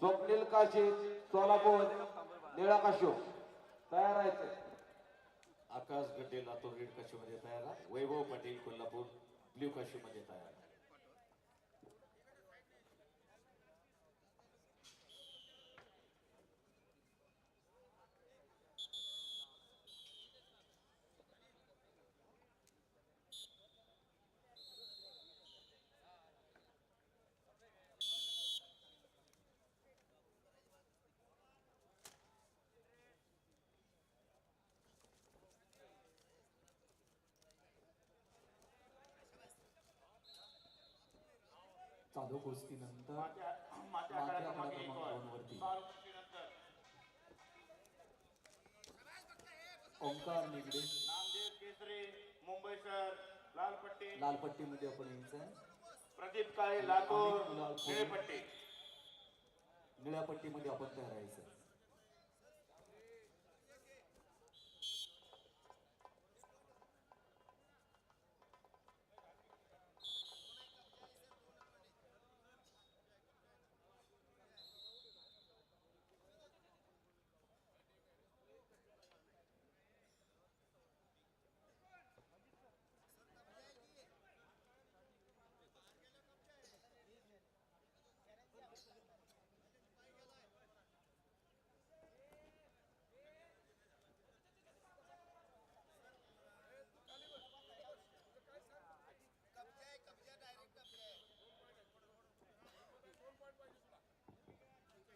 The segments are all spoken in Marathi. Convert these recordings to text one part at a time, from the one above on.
स्वप्नील काशी सोलापूर निळा काशो तयार आहे आकाश गड्डे लातूर रेड काशीमध्ये तयार आहे. वैभव पाटील कोल्हापूर ब्ल्यू काशीमध्ये तयार आहे. चालू कुस्तीनंतर माझ्या माझ्या माथ्या आखाडा क्रमांक क्रमांक एकवर. दोन वरती. चार कुस्तीनंतर ओंकार निगडे. मुंबई शहर लालपट्टी. लालपट्टीमध्ये आपण यायचं प्रदीप काळे लातूर निळ्या पट्टीमध्ये आपण तयार राहायचं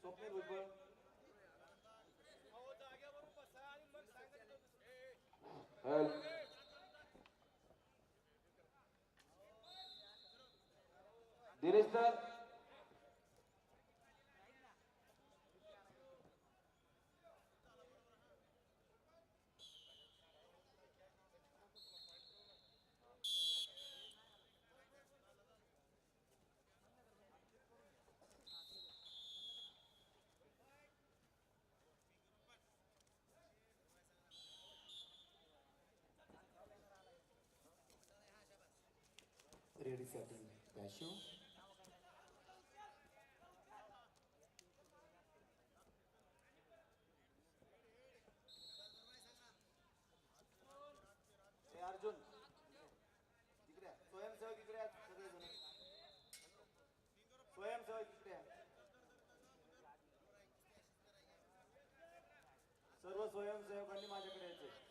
स्वप्ने भुजबळ दिनेश सर रेडीसाठी पॅशिव अर्जुन तिकडे स्वयंसेवक इकडे आहेत सगळेजण स्वयंसेवक इकडे आहे. सर्व स्वयंसेवकांनी माझ्याकडे यायचे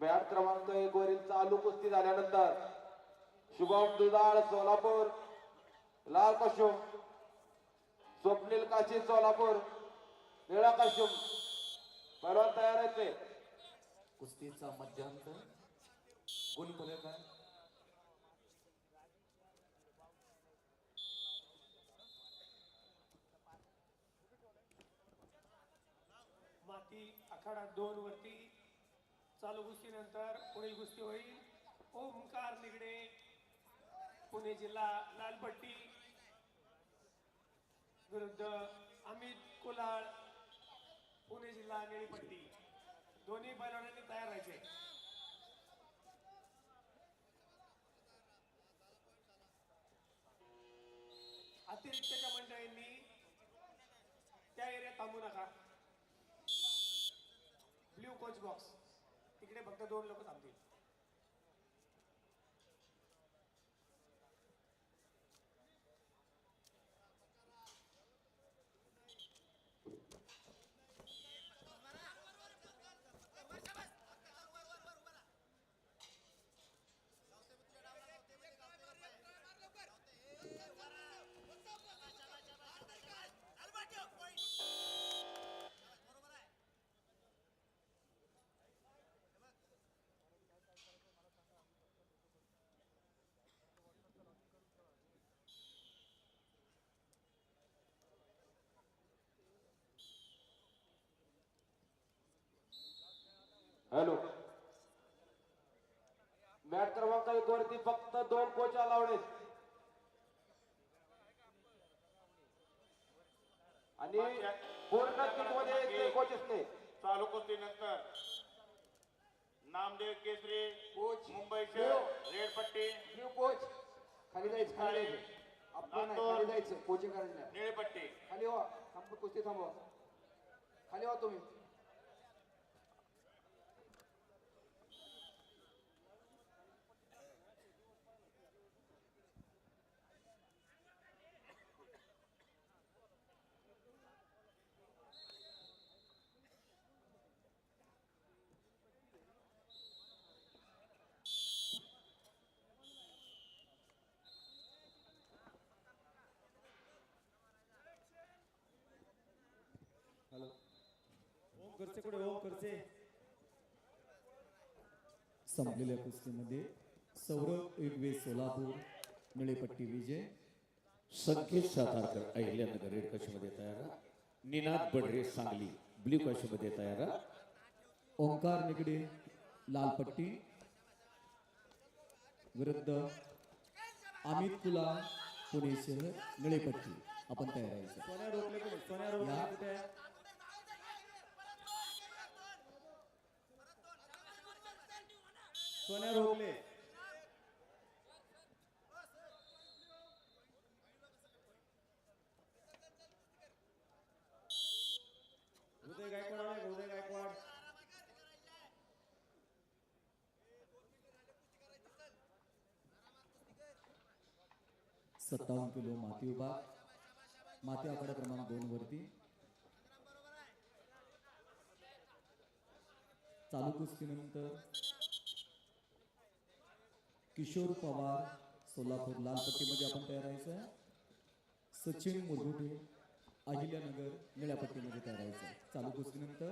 मॅट क्रमांक एक वरील चालू कुस्ती झाल्यानंतर शुभम दुधाळ सोलापूर. लाल काशुम स्वप्नील काशी सोलापूर. निळा काशुम परवा तयार आहेत ते. कुस्तीचा मध्यांत कोणी बोले काय? माती आखाडा दोन वरती. चालू गोष्टीनंतर पुढील गोष्टी होईल. ओमकार निगडे पुणे जिल्हा लालपट्टी. विरुद्ध अमित कुलाळ पुणे जिल्हा निळीपट्टी. दोन्ही बैलगाड्यांनी तयार व्हायचे अतिरिक्तच्या मंडळींनी त्या एरियात थांबू नका. Blue coach box. तिकडे फक्त दोन लोक थांबतील. हॅलो. मॅट क्रमांक एक वरती फक्त दोन कोच आहेत. आणि पूर्ण किटमध्ये कोचेस नाही चालू कुस्तीनंतर नामदेव केसरी कोच. मुंबई रेड पट्टी न्यू कोच. खाली जायचं खाली जायचं. आपण नाही खाली जायचं कोचिंग करायचं निळे पट्टी खाली व्हा. थांब कुस्ती थांबवा. खाली व्हा तुम्ही. संपलेल्या कुस्तीमध्ये सौरभ एगवे सोलापूर निळेपट्टी विजय संकेत सातारकर अहिल्यानगर रेड काशीमध्ये तयार. निनाद बडरे सांगली ब्ल्यू काशीमध्ये तयार. ओंकार निगडे लालपट्टी. विरुद्ध अमित कुला पुणे शहर निळेपट्टी. आपण तयार आहे या सोन्या रोखले उदय गायकवाड आलाय उदय गायकवाड. सत्तावन्न किलो माती उभा. माती आकडा क्रमांक दोन वरती. चालू कुस्तीनंतर किशोर पवार सोलापूर लालपट्टीमध्ये आपण तयार राहायचं सचिन मुरगुटे अहिल्यानगर निळ्यापट्टीमध्ये तयार राहायचं चालू कुस्तीनंतर.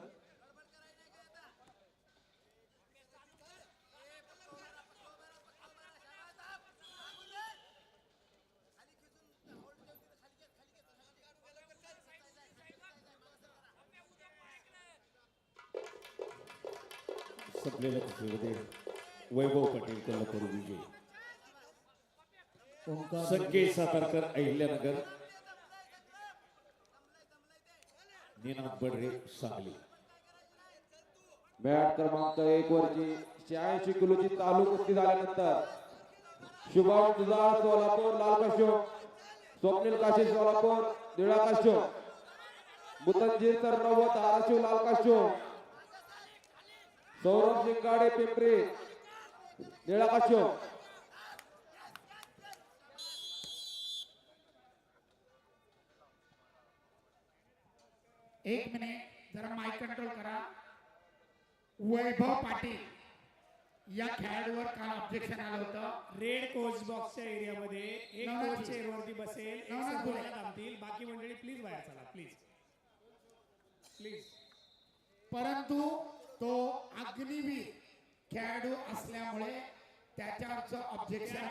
संपलेल्या कुस्तीमध्ये वैभव पटेल कोल्हापूर विजय ओंकार सातारकर अहिल्यानगर निनाद बडरे सांगली. बॅट क्रमांक एक वरची शहाऐंशी किलोची चालू कुस्ती झाल्यानंतर शुभम दुधाळ सोलापूर लाल काशो स्वप्नील काशी सोलापूर निळा काशो मुतंजीर नव्वद धाराशिव लाल काश्यो सौरभ शिंगाडे पिंपरी निळा काशो एक मिनिट जरा माइक कंट्रोल करा. वैभव पाटील या खेळाडूवर काल ऑब्जेक्शन आलं होतं. रेड कोच बॉक्सच्या एरियामध्ये एक नवनाथ कोच. चेअरवरती बसेल. एक नवनाथ सर बोला. बोलायला थांबतील. बाकी मंडळी प्लीज बाहेर चला प्लीज प्लीज परंतु तो अग्निवीर खेळाडू असल्यामुळे त्याच्यावरचं ऑब्जेक्शन